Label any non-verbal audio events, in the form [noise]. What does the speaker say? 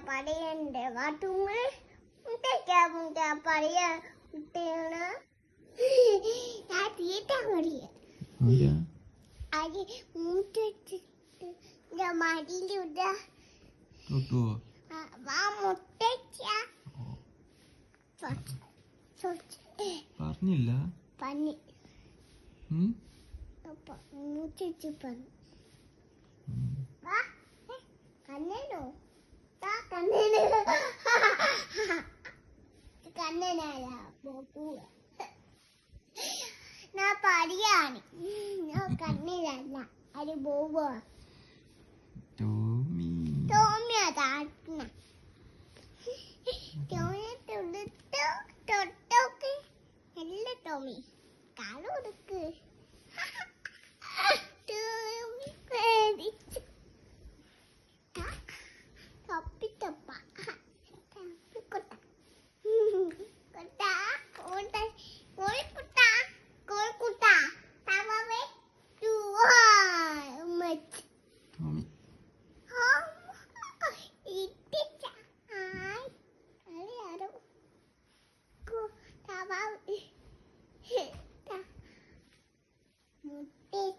പറയണ്ട് മുട്ട പറയാ ഞാൻ തീറ്റ പറയ അത് മുട്ട വെച്ചിട്ട് ഞാൻ മടിയിലിട വാ മുട്ടയ്ക്ക. പറഞ്ഞില്ല. ഉം? മുട്ടിച്ച് പന്നി. నా పడియాని నా కన్నీళ్ళ అది బోబో టోమీ టోమీ అది ఆడుతున్న టోమీ తొడుతూ తొట్టోకి ఎల్ల టోమీ కాలు ఉడుకు 爸爸嗯哼 [laughs] 大